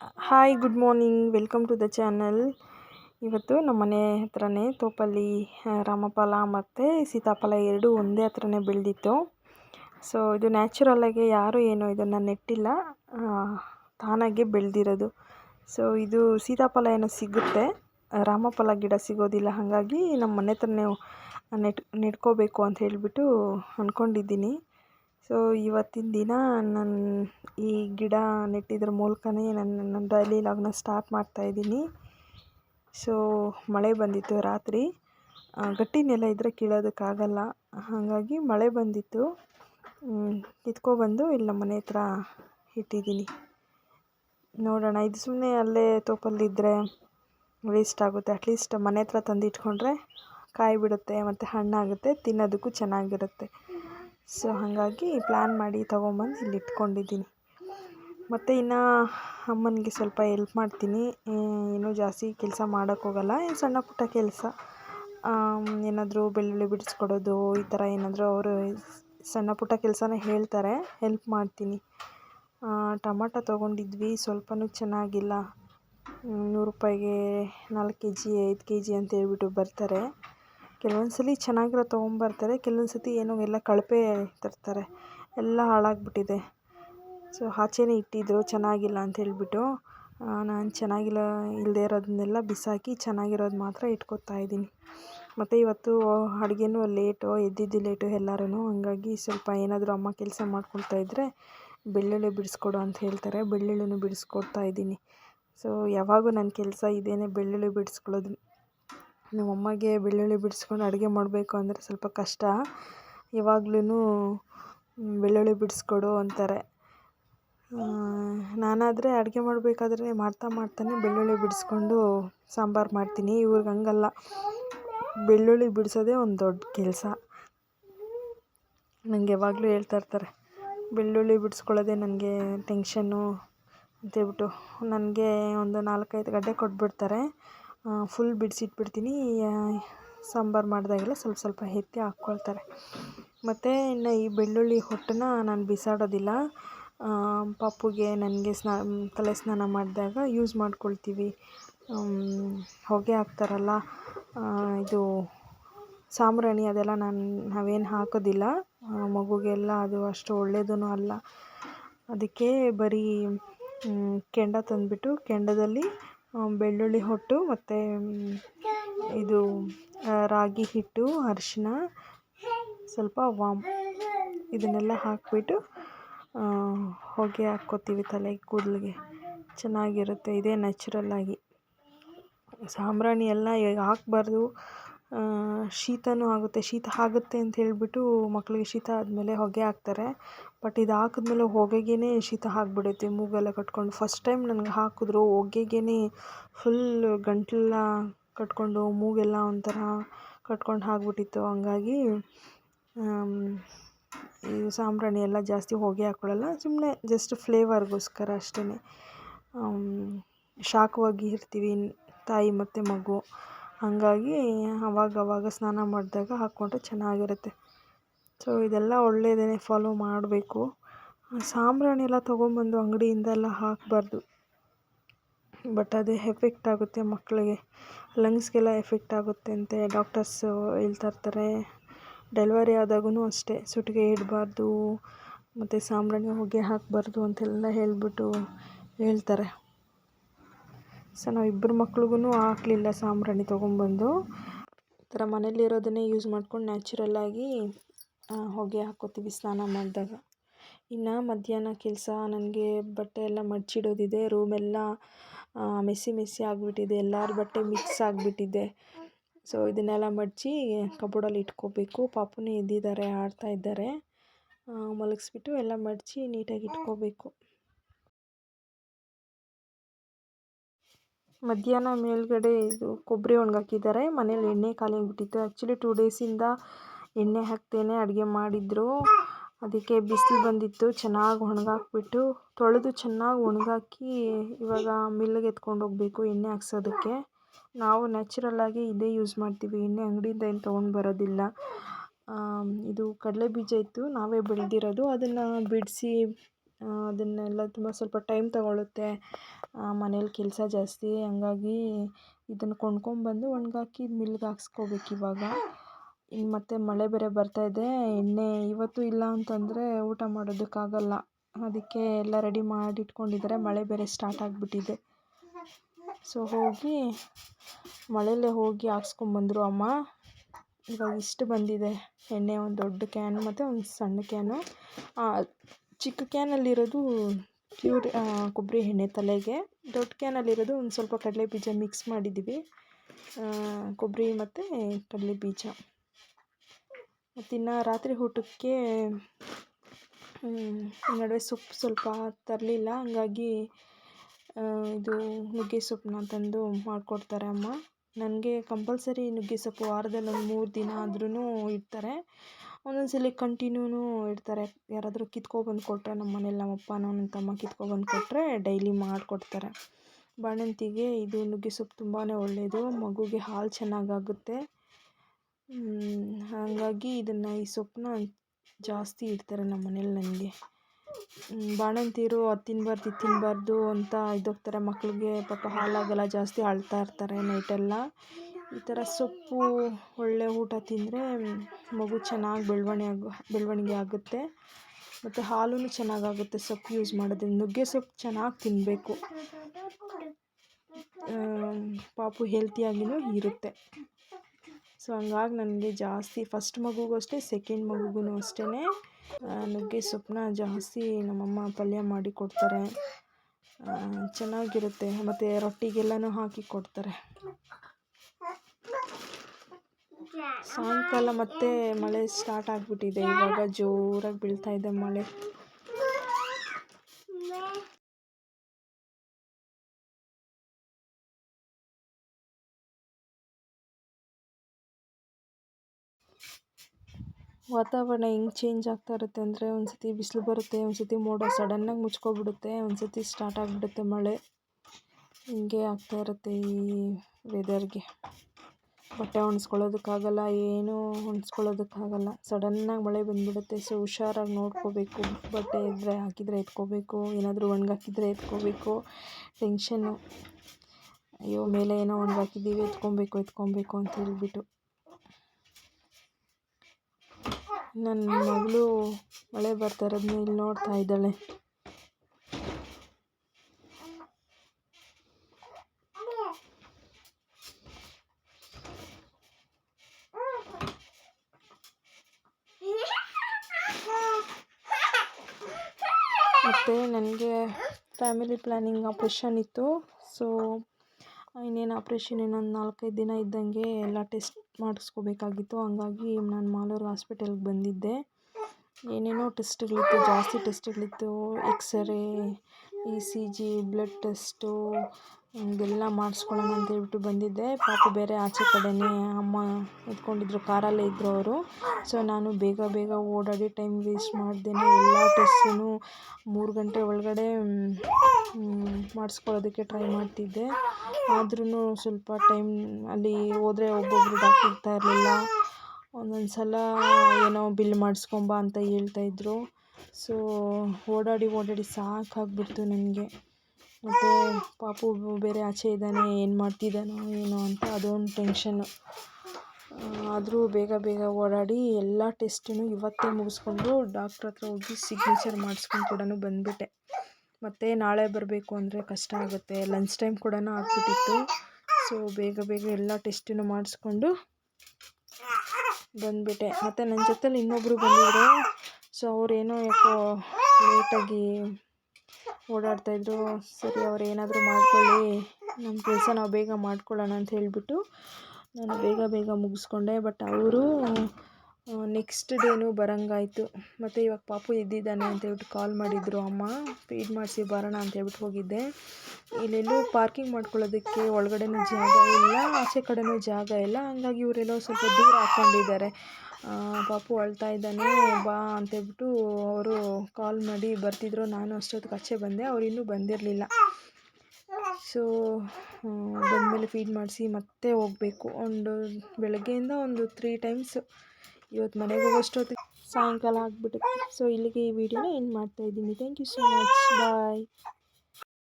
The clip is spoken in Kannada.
Hi good morning welcome to the channel ಇವತ್ತು ನಮ್ಮ ಮನೆ ಹತ್ರನೇ ತೋಪಲ್ಲಿ ರಾಮಫಲ ಮತ್ತು ಸೀತಾಫಲ ಎರಡೂ ಒಂದೇ ಹತ್ರನೇ ಬೆಳೆದಿತ್ತು. ಸೊ ಇದು ನ್ಯಾಚುರಲ್ಲಾಗೆ ಯಾರೂ ಏನು ಇದನ್ನು ನೆಟ್ಟಿಲ್ಲ ತಾನಾಗೆ ಬೆಳೆದಿರೋದು. ಸೊ ಇದು ಸೀತಾಫಲ ಏನೋ ಸಿಗುತ್ತೆ. ರಾಮಫಲ ಗಿಡ ಸಿಗೋದಿಲ್ಲ, ಹಾಗಾಗಿ ನಮ್ಮ ಮನೆ ಹತ್ರನೇ ನೆಟ್, ನೆಟ್ಕೋಬೇಕು ಅಂತ ಹೇಳಿಬಿಟ್ಟು ಅಂದ್ಕೊಂಡಿದ್ದೀನಿ ಸೊ ಇವತ್ತಿನ ದಿನ ನಾನು ಈ ಗಿಡ ನೆಟ್ಟಿದ್ರ ಮೂಲಕನೇ ನನ್ನ ನನ್ನ ಡೈಲಿ ಲಾಗ್ನ ಸ್ಟಾರ್ಟ್ ಮಾಡ್ತಾ ಇದ್ದೀನಿ. ಸೊ ಮಳೆ ಬಂದಿತ್ತು ರಾತ್ರಿ. ಗಟ್ಟಿ ನೆಲ ಇದ್ದರೆ ಕೀಳೋದಕ್ಕಾಗಲ್ಲ. ಹಾಗಾಗಿ ಮಳೆ ಬಂದಿತ್ತು. ಕಿತ್ಕೊಬಂದು ಇಲ್ಲಿ ನಮ್ಮ ಮನೆ ಹತ್ರ ಇಟ್ಟಿದ್ದೀನಿ. ನೋಡೋಣ, ಇದು ಸುಮ್ಮನೆ ಅಲ್ಲೇ ತೋಪಲ್ಲಿದ್ದರೆ ವೇಸ್ಟ್ ಆಗುತ್ತೆ. ಅಟ್ಲೀಸ್ಟ್ ಮನೆ ಹತ್ರ ತಂದು ಇಟ್ಕೊಂಡ್ರೆ ಕಾಯಿ ಬಿಡುತ್ತೆ ಮತ್ತು ಹಣ್ಣಾಗುತ್ತೆ, ತಿನ್ನೋದಕ್ಕೂ ಚೆನ್ನಾಗಿರುತ್ತೆ. ಸೊ ಹಾಗಾಗಿ ಪ್ಲ್ಯಾನ್ ಮಾಡಿ ತೊಗೊಂಬಂದು ಇಲ್ಲಿ ಇಟ್ಕೊಂಡಿದ್ದೀನಿ. ಮತ್ತು ಇನ್ನು ಅಮ್ಮನಿಗೆ ಸ್ವಲ್ಪ ಎಲ್ಪ್ ಮಾಡ್ತೀನಿ. ಏನೂ ಜಾಸ್ತಿ ಕೆಲಸ ಮಾಡೋಕ್ಕೋಗಲ್ಲ ಏನು ಸಣ್ಣ ಪುಟ್ಟ ಕೆಲಸ. ಏನಾದರೂ ಬೆಳ್ಳುಳ್ಳಿ ಬಿಡಿಸ್ಕೊಡೋದು, ಈ ಥರ ಏನಾದರೂ ಅವರು ಸಣ್ಣ ಪುಟ್ಟ ಕೆಲಸನ ಹೇಳ್ತಾರೆ. ಹೆಲ್ಪ್ ಮಾಡ್ತೀನಿ. ಟೊಮಾಟೊ ತೊಗೊಂಡಿದ್ವಿ. ಸ್ವಲ್ಪನೂ ಚೆನ್ನಾಗಿಲ್ಲ. ನೂರು ರೂಪಾಯಿಗೆ ನಾಲ್ಕು ಕೆ ಜಿ ಐದು ಕೆ ಜಿ ಅಂತ ಹೇಳ್ಬಿಟ್ಟು ಬರ್ತಾರೆ. ಕೆಲವೊಂದು ಸಲ ಚೆನ್ನಾಗಿರೋ ತೊಗೊಂಬರ್ತಾರೆ, ಕೆಲವೊಂದು ಸತಿ ಏನೋ ಎಲ್ಲ ಕಳಪೆ ತರ್ತಾರೆ, ಎಲ್ಲ ಹಾಳಾಗ್ಬಿಟ್ಟಿದೆ. ಸೊ, ಆಚೆನೇ ಇಟ್ಟಿದ್ರು, ಚೆನ್ನಾಗಿಲ್ಲ ಅಂತ ಹೇಳ್ಬಿಟ್ಟು ನಾನು ಚೆನ್ನಾಗಿಲ್ಲ ಇಲ್ಲದೆ ಇರೋದನ್ನೆಲ್ಲ ಬಿಸಾಕಿ ಚೆನ್ನಾಗಿರೋದು ಮಾತ್ರ ಇಟ್ಕೊತಾ ಇದ್ದೀನಿ. ಮತ್ತು ಇವತ್ತು ಅಡುಗೆನೂ ಲೇಟು, ಎದ್ದಿದ್ದು ಲೇಟು ಎಲ್ಲರೂ ಹಂಗಾಗಿ ಸ್ವಲ್ಪ ಏನಾದರೂ ಅಮ್ಮ ಕೆಲಸ ಮಾಡ್ಕೊಳ್ತಾ ಇದ್ದರೆ ಬೆಳ್ಳುಳ್ಳಿ ಬಿಡಿಸ್ಕೊಡು ಅಂತ ಹೇಳ್ತಾರೆ, ಬೆಳ್ಳುಳ್ಳಿನೂ ಬಿಡಿಸ್ಕೊಡ್ತಾ ಇದ್ದೀನಿ. ಸೊ, ಯಾವಾಗೂ ನನ್ನ ಕೆಲಸ ಇದೇನೆ, ಬೆಳ್ಳುಳ್ಳಿ ಬಿಡಿಸ್ಕೊಳ್ಳೋದು. ನಮ್ಮ ಅಮ್ಮಗೆ ಬೆಳ್ಳುಳ್ಳಿ ಬಿಡಿಸ್ಕೊಂಡು ಅಡುಗೆ ಮಾಡಬೇಕು ಅಂದರೆ ಸ್ವಲ್ಪ ಕಷ್ಟ. ಯಾವಾಗ್ಲೂ ಬೆಳ್ಳುಳ್ಳಿ ಬಿಡಿಸ್ಕೊಡು ಅಂತಾರೆ. ನಾನಾದರೆ ಅಡುಗೆ ಮಾಡಬೇಕಾದ್ರೆ ಮಾಡ್ತಾ ಮಾಡ್ತಾನೆ ಬೆಳ್ಳುಳ್ಳಿ ಬಿಡಿಸ್ಕೊಂಡು ಸಾಂಬಾರು ಮಾಡ್ತೀನಿ. ಇವ್ರಿಗೆ ಹಂಗಲ್ಲ. ಬೆಳ್ಳುಳ್ಳಿ ಬಿಡಿಸೋದೇ ಒಂದು ದೊಡ್ಡ ಕೆಲಸ. ನನಗೆ ಯಾವಾಗಲೂ ಹೇಳ್ತಾ ಇರ್ತಾರೆ, ಬೆಳ್ಳುಳ್ಳಿ ಬಿಡಿಸ್ಕೊಳ್ಳೋದೇ ನನಗೆ ಟೆನ್ಷನ್ನು ಅಂತೇಳ್ಬಿಟ್ಟು ನನಗೆ ಒಂದು ನಾಲ್ಕೈದು ಗಡ್ಡೆ ಕೊಟ್ಬಿಡ್ತಾರೆ. ಫುಲ್ ಬಿಡಿಸಿಟ್ಬಿಡ್ತೀನಿ. ಸಾಂಬಾರು ಮಾಡಿದಾಗೆಲ್ಲ ಸ್ವಲ್ಪ ಸ್ವಲ್ಪ ಎತ್ತಿ ಹಾಕ್ಕೊಳ್ತಾರೆ. ಮತ್ತು ಇನ್ನು ಈ ಬೆಳ್ಳುಳ್ಳಿ ಹೊಟ್ಟನ್ನ ನಾನು ಬಿಸಾಡೋದಿಲ್ಲ. ಪಾಪುಗೆ ನನಗೆ ಸ್ನಾ, ತಲೆ ಸ್ನಾನ ಮಾಡಿದಾಗ ಯೂಸ್ ಮಾಡ್ಕೊಳ್ತೀವಿ. ಹೊಗೆ ಹಾಕ್ತಾರಲ್ಲ ಇದು ಸಾಂಬ್ರಾಣಿ ಅದೆಲ್ಲ ನಾನು, ನಾವೇನು ಹಾಕೋದಿಲ್ಲ. ಮಗುಗೆಲ್ಲ ಅದು ಅಷ್ಟು ಒಳ್ಳೆಯದೂ ಅಲ್ಲ. ಅದಕ್ಕೆ ಬರೀ ಕೆಂಡ ತಂದುಬಿಟ್ಟು ಕೆಂಡದಲ್ಲಿ ಬೆಳ್ಳುಳ್ಳಿ ಹೊಟ್ಟು ಮತ್ತು ಇದು ರಾಗಿ ಹಿಟ್ಟು, ಅರಿಶಿನ, ಸ್ವಲ್ಪ ವಾಮ್ ಇದನ್ನೆಲ್ಲ ಹಾಕಿಬಿಟ್ಟು ಹೊಗೆ ಹಾಕ್ಕೋತೀವಿ ತಲೆಗೆ ಕೂದಲಿಗೆ. ಚೆನ್ನಾಗಿರುತ್ತೆ, ಇದೇ ನ್ಯಾಚುರಲ್ಲಾಗಿ ಸಾಂಬ್ರಾಣಿ ಎಲ್ಲ ಹಾಕಬಾರ್ದು. ಶೀತವೂ ಆಗುತ್ತೆ, ಶೀತ ಆಗುತ್ತೆ ಅಂತ ಹೇಳಿಬಿಟ್ಟು ಮಕ್ಕಳಿಗೆ ಶೀತ ಆದಮೇಲೆ ಹೊಗೆ ಹಾಕ್ತಾರೆ. ಬಟ್ ಇದು ಹಾಕಿದ್ಮೇಲೆ ಹೊಗೆಗೇ ಶೀತ ಆಗ್ಬಿಡುತ್ತೆ, ಮೂಗೆಲ್ಲ ಕಟ್ಕೊಂಡು. ಫಸ್ಟ್ ಟೈಮ್ ನನಗೆ ಹಾಕಿದ್ರು ಹೊಗೆಗೇ ಫುಲ್ ಗಂಟಲೆಲ್ಲ ಕಟ್ಕೊಂಡು, ಮೂಗೆಲ್ಲ ಒಂಥರ ಕಟ್ಕೊಂಡು ಆಗ್ಬಿಟ್ಟಿತ್ತು ಹಂಗಾಗಿ ಈ ಸಾಂಬ್ರಾಣಿ ಎಲ್ಲ ಜಾಸ್ತಿ ಹೊಗೆ ಹಾಕ್ಕೊಳ್ಳಲ್ಲ ಸುಮ್ಮನೆ ಜಸ್ಟ್ ಫ್ಲೇವರ್ಗೋಸ್ಕರ ಅಷ್ಟೇ ಶಾಖವಾಗಿ ಇರ್ತೀವಿ ತಾಯಿ ಮತ್ತು ಮಗು. ಹಾಗಾಗಿ ಅವಾಗವಾಗ ಅವಾಗ ಸ್ನಾನ ಮಾಡಿದಾಗ ಹಾಕ್ಕೊಂಡ್ರೆ ಚೆನ್ನಾಗಿರುತ್ತೆ. ಸೊ ಇದೆಲ್ಲ ಒಳ್ಳೆಯದೇ ಫಾಲೋ ಮಾಡಬೇಕು. ಸಾಂಬ್ರಾಣಿ ಎಲ್ಲ ತೊಗೊಂಬಂದು ಅಂಗಡಿಯಿಂದ ಎಲ್ಲ ಹಾಕಬಾರ್ದು. ಬಟ್ ಅದು ಎಫೆಕ್ಟ್ ಆಗುತ್ತೆ ಮಕ್ಕಳಿಗೆ. ಲಂಗ್ಸ್ಗೆಲ್ಲ ಎಫೆಕ್ಟ್ ಆಗುತ್ತೆ ಅಂತೆ. ಡಾಕ್ಟರ್ಸ್ ಹೇಳ್ತಾ ಇರ್ತಾರೆ. ಡೆಲಿವರಿ ಆದಾಗೂ ಅಷ್ಟೇ. ಸುಟ್ಟಿಗೆ ಇಡಬಾರ್ದು. ಮತ್ತು ಸಾಂಬ್ರಾಣಿ ಹೊಗೆ ಹಾಕಬಾರ್ದು ಅಂತೆಲ್ಲ ಹೇಳಿಬಿಟ್ಟು ಹೇಳ್ತಾರೆ. ಸೊ ನಾವು ಇಬ್ಬರು ಮಕ್ಳಿಗೂ ಹಾಕ್ಲಿಲ್ಲ ಸಾಂಬ್ರಾಣಿ ತೊಗೊಂಬಂದು. ಈ ಥರ ಮನೇಲಿರೋದನ್ನೇ ಯೂಸ್ ಮಾಡ್ಕೊಂಡು ನ್ಯಾಚುರಲ್ಲಾಗಿ ಹೊಗೆ ಹಾಕ್ಕೋತೀವಿ ಸ್ನಾನ ಮಾಡಿದಾಗ. ಇನ್ನು ಮಧ್ಯಾಹ್ನ ಕೆಲಸ, ನನಗೆ ಬಟ್ಟೆ ಎಲ್ಲ ಮಡ್ಚಿಡೋದಿದೆ ರೂಮೆಲ್ಲ ಮೆಸ್ಸಿ ಮೆಸ್ಸಿ ಆಗಿಬಿಟ್ಟಿದೆ, ಎಲ್ಲರ ಬಟ್ಟೆ ಮಿಕ್ಸ್ ಆಗಿಬಿಟ್ಟಿದೆ. ಸೊ ಇದನ್ನೆಲ್ಲ ಮಡಚಿ ಕಬೋರ್ಡಲ್ಲಿ ಇಟ್ಕೋಬೇಕು. ಪಾಪುನೇ ಇದ್ದಿದ್ದಾರೆ ಆಡ್ತಾ ಇದ್ದಾರೆ. ಮಲಗಿಸ್ಬಿಟ್ಟು ಎಲ್ಲ ಮಡಚಿ ನೀಟಾಗಿ ಇಟ್ಕೋಬೇಕು. ಮಧ್ಯಾಹ್ನ ಮೇಲ್ಗಡೆ ಇದು ಕೊಬ್ಬರಿ ಒಣಗಾಕಿದ್ದಾರೆ. ಮನೇಲಿ ಎಣ್ಣೆ ಖಾಲಿ ಆಗಿಬಿಟ್ಟಿತ್ತು. ಆ್ಯಕ್ಚುಲಿ ಟೂ ಡೇಸಿಂದ ಎಣ್ಣೆ ಹಾಕ್ತೇನೆ, ಅಡುಗೆ ಮಾಡಿದ್ರು. ಅದಕ್ಕೆ ಬಿಸಿಲು ಬಂದಿತ್ತು, ಚೆನ್ನಾಗಿ ಒಣಗಾಕ್ಬಿಟ್ಟು ತೊಳೆದು ಚೆನ್ನಾಗಿ ಒಣಗಾಕಿ ಇವಾಗ ಮಿಲ್ಲಿಗೆ ಎತ್ಕೊಂಡು ಹೋಗಬೇಕು ಎಣ್ಣೆ ಹಾಕ್ಸೋದಕ್ಕೆ. ನಾವು ನ್ಯಾಚುರಲ್ಲಾಗಿ ಇದೇ ಯೂಸ್ ಮಾಡ್ತೀವಿ. ಎಣ್ಣೆ ಅಂಗಡಿಯಿಂದ ಏನು ತೊಗೊಂಡು ಬರೋದಿಲ್ಲ. ಇದು ಕಡಲೆ ಬೀಜ ಇತ್ತು. ನಾವೇ ಬೆಳೆದಿರೋದು. ಅದನ್ನು ಬಿಡಿಸಿ ಅದನ್ನೆಲ್ಲ ತುಂಬ ಸ್ವಲ್ಪ ಟೈಮ್ ತಗೊಳ್ಳುತ್ತೆ ಮನೇಲಿ ಕೆಲಸ ಜಾಸ್ತಿ, ಹಂಗಾಗಿ ಇದನ್ನು ಕೊಂಡ್ಕೊಂಬಂದು ಒಣಗಾಕಿ ಮಿಲ್ಗೆ ಹಾಕ್ಸ್ಕೊಬೇಕು ಇವಾಗ. ಇನ್ನು ಮತ್ತು ಮಳೆ ಬೇರೆ ಬರ್ತಾ ಇದೆ, ಎಣ್ಣೆ ಇವತ್ತು ಇಲ್ಲ ಅಂತಂದರೆ ಊಟ ಮಾಡೋದಕ್ಕಾಗಲ್ಲ. ಅದಕ್ಕೆ ಎಲ್ಲ ರೆಡಿ ಮಾಡಿ ಇಟ್ಕೊಂಡಿದ್ದಾರೆ ಮಳೆ ಬೇರೆ ಸ್ಟಾರ್ಟ್ ಆಗಿಬಿಟ್ಟಿದೆ. ಸೊ ಹೋಗಿ ಮಳೆಯಲ್ಲೇ ಹೋಗಿ ಹಾಕ್ಸ್ಕೊಂಬಂದರು ಅಮ್ಮ. ಇವಾಗ ಇಷ್ಟು ಬಂದಿದೆ, ಎಣ್ಣೆ ಒಂದು ದೊಡ್ಡ ಕ್ಯಾನ್ ಮತ್ತು ಒಂದು ಸಣ್ಣ ಕ್ಯಾನು ಚಿಕ್ಕ ಕ್ಯಾನಲ್ಲಿರೋದು ಪ್ಯೂರ್ ಕೊಬ್ಬರಿ ಎಣ್ಣೆ ತಲೆಗೆ. ದೊಡ್ಡ ಕ್ಯಾನಲ್ಲಿರೋದು ಒಂದು ಸ್ವಲ್ಪ ಕಡಲೆ ಬೀಜ ಮಿಕ್ಸ್ ಮಾಡಿದ್ದೀವಿ ಕೊಬ್ಬರಿ ಮತ್ತು ಕಡಲೆ ಬೀಜ. ಮತ್ತಿನ್ನು ರಾತ್ರಿ ಊಟಕ್ಕೆ ನಡುವೆ ಸೊಪ್ಪು ಸ್ವಲ್ಪ ತರಲಿಲ್ಲ. ಹಂಗಾಗಿ ಇದು ನುಗ್ಗೆ ಸೊಪ್ಪನ್ನ ತಂದು ಮಾಡಿಕೊಡ್ತಾರೆ ಅಮ್ಮ. ನನಗೆ ಕಂಪಲ್ಸರಿ ನುಗ್ಗೆ ಸೊಪ್ಪು ವಾರದಲ್ಲಿ ಒಂದು ಮೂರು ದಿನ ಆದ್ರೂ ಇಡ್ತಾರೆ. ಒಂದೊಂದು ಸಲ ಕಂಟಿನ್ಯೂನೂ ಇಡ್ತಾರೆ. ಯಾರಾದರೂ ಕಿತ್ಕೊಬಂದು ಕೊಟ್ಟರೆ ನಮ್ಮ ಮನೇಲಿ ನಮ್ಮ ಅಪ್ಪನೋ ನನ್ನ ತಮ್ಮ ಕಿತ್ಕೊಬಂದು ಕೊಟ್ಟರೆ ಡೈಲಿ ಮಾಡಿಕೊಡ್ತಾರೆ. ಬಾಣಂತಿಗೆ ಇದು ನುಗ್ಗೆ ಸೊಪ್ಪು ತುಂಬಾ ಒಳ್ಳೆಯದು ಮಗುಗೆ ಹಾಲು ಚೆನ್ನಾಗಾಗುತ್ತೆ. ಹಾಗಾಗಿ ಇದನ್ನು ಈ ಸೊಪ್ಪನ್ನ ಜಾಸ್ತಿ ಇಡ್ತಾರೆ ನಮ್ಮ ಮನೇಲಿ ನನಗೆ. ಬಾಣಂತಿರು ಅದು ತಿನ್ನಬಾರ್ದು ಇದು ತಿನ್ನಬಾರ್ದು ಅಂತ ಇದೋಗ್ತಾರೆ ಮಕ್ಕಳಿಗೆ ಪಾಪ ಹಾಲಾಗೆಲ್ಲ ಜಾಸ್ತಿ ಅಳ್ತಾ ಇರ್ತಾರೆ ನೈಟೆಲ್ಲ. ಈ ಥರ ಸೊಪ್ಪು ಒಳ್ಳೆಯ ಊಟ ತಿಂದರೆ ಮಗು ಚೆನ್ನಾಗಿ ಬೆಳವಣಿಗೆ ಬೆಳವಣಿಗೆ ಆಗುತ್ತೆ. ಮತ್ತು ಹಾಲೂ ಚೆನ್ನಾಗಾಗುತ್ತೆ ಸೊಪ್ಪು ಯೂಸ್ ಮಾಡೋದ್ರಿಂದ. ನುಗ್ಗೆ ಸೊಪ್ಪು ಚೆನ್ನಾಗಿ ತಿನ್ನಬೇಕು ಪಾಪು ಹೆಲ್ತಿಯಾಗಿಯೂ ಇರುತ್ತೆ. ಸೊ ಹಂಗಾಗಿ ನನಗೆ ಜಾಸ್ತಿ ಫಸ್ಟ್ ಮಗುಗೂ ಅಷ್ಟೇ ಸೆಕೆಂಡ್ ಮಗುಗೂ ಅಷ್ಟೇ ನುಗ್ಗೆ ಸೊಪ್ಪನ್ನ ಜಾಸ್ತಿ ನಮ್ಮಮ್ಮ ಪಲ್ಯ ಮಾಡಿ ಕೊಡ್ತಾರೆ. ಚೆನ್ನಾಗಿರುತ್ತೆ. ಮತ್ತು ರೊಟ್ಟಿಗೆಲ್ಲನೂ ಹಾಕಿ ಕೊಡ್ತಾರೆ. ಸಾಯಂಕಾಲ ಮತ್ತೆ ಮಳೆ ಸ್ಟಾರ್ಟ್ ಆಗಿಬಿಟ್ಟಿದೆ. ಇವಾಗ ಜೋರಾಗಿ ಬೀಳ್ತಾ ಇದೆ ಮಳೆ. ವಾತಾವರಣ ಹೆಂಗೆ ಚೇಂಜ್ ಆಗ್ತಾ ಇರುತ್ತೆ ಅಂದರೆ ಒಂದು ಸತಿ ಬಿಸಿಲು ಬರುತ್ತೆ ಒಂದು ಸತಿ ಮೋಡ ಸಡನ್ನಾಗಿ ಮುಚ್ಕೊಬಿಡುತ್ತೆ ಒಂದು ಸತಿ ಸ್ಟಾರ್ಟ್ ಆಗಿಬಿಡುತ್ತೆ ಮಳೆ. ಹಿಂಗೆ ಆಗ್ತಾ ಇರುತ್ತೆ ಈ ವೆದರ್ಗೆ ಬಟ್ಟೆ ಒಣಸ್ಕೊಳ್ಳೋದಕ್ಕಾಗಲ್ಲ ಏನೂ ಒಣಸ್ಕೊಳ್ಳೋದಕ್ಕಾಗಲ್ಲ ಸಡನ್ನಾಗಿ ಮಳೆ ಬಂದುಬಿಡುತ್ತೆ, ಸೊ ಹುಷಾರಾಗಿ ನೋಡ್ಕೋಬೇಕು. ಬಟ್ಟೆ ಇದ್ದರೆ ಹಾಕಿದರೆ ಎತ್ಕೋಬೇಕು, ಏನಾದರೂ ಒಣಗಾಕಿದ್ರೆ ಎತ್ಕೋಬೇಕು, ಟೆನ್ಷನ್ನು. ಅಯ್ಯೋ, ಮೇಲೆ ಏನೋ ಒಣಗಾಕಿದ್ದೀವಿ, ಎತ್ಕೊಬೇಕು ಎತ್ಕೊಬೇಕು ಅಂತ ಹೇಳಿಬಿಟ್ಟು. ನನ್ನ ಮಗಳು ಮಳೆ ಬರ್ತಾ ಇರೋದನ್ನ ಇಲ್ಲಿ ನೋಡ್ತಾ ಇದ್ದಾಳೆ. ಮತ್ತು ನನಗೆ ಫ್ಯಾಮಿಲಿ ಪ್ಲ್ಯಾನಿಂಗ್ ಆಪ್ರೇಷನ್ ಇತ್ತು. ಸೊ ಇನ್ನೇನು ಆಪ್ರೇಷನ್ ಇನ್ನೊಂದು ನಾಲ್ಕೈದು ದಿನ ಇದ್ದಂಗೆ ಎಲ್ಲ ಟೆಸ್ಟ್ ಮಾಡಿಸ್ಕೋಬೇಕಾಗಿತ್ತು. ಹಂಗಾಗಿ ನಾನು ಮಾಲೂರು ಹಾಸ್ಪಿಟಲ್ಗೆ ಬಂದಿದ್ದೆ. ಏನೇನೋ ಟೆಸ್ಟ್ಗಳಿತ್ತು ಜಾಸ್ತಿ ಟೆಸ್ಟ್ಗಳಿತ್ತು X ray E C G blood test ಇದೆಲ್ಲ ಮಾಡಿಸ್ಕೊಳ್ಳೋಣ ಅಂತ ಹೇಳ್ಬಿಟ್ಟು ಬಂದಿದ್ದೆ. ಪಾಪ ಬೇರೆ ಆಚೆ ಕಡೆಯೇ ಅಮ್ಮ ಇದ್ಕೊಂಡಿದ್ರು ಕಾರಲ್ಲೇ ಇದ್ದರು ಅವರು. ಸೊ ನಾನು ಬೇಗ ಬೇಗ ಓಡಾಡಿ ಟೈಮ್ ವೇಸ್ಟ್ ಮಾಡ್ದೇನೆ. ಎಲ್ಲ ಟೆಸ್ಟೂ ಮೂರು ಗಂಟೆ ಒಳಗಡೆ ಮಾಡಿಸ್ಕೊಳ್ಳೋದಕ್ಕೆ ಟ್ರೈ ಮಾಡ್ತಿದ್ದೆ. ಆದ್ರೂ ಸ್ವಲ್ಪ ಟೈಮ್ ಅಲ್ಲಿ ಹೋದರೆ ಒಬ್ಬೊಬ್ಬರು ಡಾಕ್ಟರ್ ಇರ್ತಾ ಇರಲಿಲ್ಲ. ಒಂದೊಂದು ಸಲ ಏನೋ ಬಿಲ್ ಮಾಡಿಸ್ಕೊಂಬ ಅಂತ ಹೇಳ್ತಾಯಿದ್ರು ಸೊ ಓಡಾಡಿ ಓಡಾಡಿ ಸಾಕಾಗ್ಬಿಡ್ತು ನನಗೆ. ಮತ್ತು ಪಾಪು ಬೇರೆ ಆಚೆ ಇದ್ದಾನೆ, ಏನು ಮಾಡ್ತಿದ್ದಾನೋ ಏನೋ ಅಂತ ಅದೊಂದು ಟೆನ್ಷನ್ನು ಆದರೂ ಬೇಗ ಬೇಗ ಓಡಾಡಿ ಎಲ್ಲ ಟೆಸ್ಟನ್ನು ಇವತ್ತೇ ಮುಗಿಸ್ಕೊಂಡು ಡಾಕ್ಟ್ರ್ ಹತ್ರ ಹೋಗಿ ಸಿಗ್ನೇಚರ್ ಮಾಡಿಸ್ಕೊಂಡು ಕೂಡ ಬಂದುಬಿಟ್ಟೆ. ಮತ್ತು ನಾಳೆ ಬರಬೇಕು ಅಂದರೆ ಕಷ್ಟ ಆಗುತ್ತೆ. ಲಂಚ್ ಟೈಮ್ ಕೂಡ ಆಗ್ಬಿಟ್ಟಿತ್ತು. ಸೊ ಬೇಗ ಬೇಗ ಎಲ್ಲ ಟೆಸ್ಟನ್ನು ಮಾಡಿಸ್ಕೊಂಡು ಬಂದುಬಿಟ್ಟೆ. ಮತ್ತು ನನ್ನ ಜೊತೇಲಿ ಇನ್ನೊಬ್ಬರು ಬಂದಿದ್ದರು ಸೊ ಅವರೇನೋ ಯಾಕೋ ಲೇಟಾಗಿ ಓಡಾಡ್ತಾಯಿದ್ರು ಸರಿ, ಅವ್ರು ಏನಾದರೂ ಮಾಡ್ಕೊಳ್ಳಿ. ನಮ್ಮ ಕೆಲಸ ನಾವು ಬೇಗ ಮಾಡ್ಕೊಳ್ಳೋಣ ಅಂತ ಹೇಳಿಬಿಟ್ಟು ನಾನು ಬೇಗ ಬೇಗ ಮುಗಿಸ್ಕೊಂಡೆ. ಬಟ್ ಅವರು ನೆಕ್ಸ್ಟ್ ಡೇನೂ ಬರೋಂಗಾಯ್ತು. ಮತ್ತು ಇವಾಗ ಪಾಪು ಎದ್ದಿದ್ದಾನೆ ಅಂತ ಹೇಳ್ಬಿಟ್ಟು ಕಾಲ್ ಮಾಡಿದರು. ಅಮ್ಮ ಫೀಡ್ ಮಾಡಿಸಿ ಬರೋಣ ಅಂತ ಹೇಳ್ಬಿಟ್ಟು ಹೋಗಿದ್ದೆ. ಇಲ್ಲೆಲ್ಲೂ ಪಾರ್ಕಿಂಗ್ ಮಾಡ್ಕೊಳ್ಳೋದಕ್ಕೆ ಒಳಗಡೆನೂ ಜಾಗ ಇಲ್ಲ, ಆಚೆ ಕಡೆನೂ ಜಾಗ ಇಲ್ಲ. ಹಂಗಾಗಿ ಇವರೆಲ್ಲೋ ಸ್ವಲ್ಪ ದೂರ ಹಾಕ್ಕೊಂಡಿದ್ದಾರೆ ಪಾಪು ಅಳ್ತಾ ಇದ್ದಾನೆ, ಬಾ ಅಂತೇಳ್ಬಿಟ್ಟು ಅವರು ಕಾಲ್ ಮಾಡಿ ಬರ್ತಿದ್ರು. ನಾನು ಅಷ್ಟೊತ್ತಿಗೆ ಆಚೆ ಬಂದೆ. ಅವ್ರು ಇನ್ನೂ ಬಂದಿರಲಿಲ್ಲ. ಸೊ ಬಂದಮೇಲೆ ಫೀಡ್ ಮಾಡಿಸಿ ಮತ್ತೆ ಹೋಗಬೇಕು. ಒಂದು ಬೆಳಗ್ಗೆಯಿಂದ ಒಂದು ತ್ರೀ ಟೈಮ್ಸ್ ಇವತ್ತು ಮನೆಗೆ ಹೋಗೋಷ್ಟೊತ್ತಿಗೆ. ಸಾಯಂಕಾಲ ಆಗಿಬಿಡುತ್ತೆ ಸೊ ಇಲ್ಲಿಗೆ ಈ ವಿಡಿಯೋನ ಎಂಡ್ ಮಾಡ್ತಾಯಿದ್ದೀನಿ thank you so much bye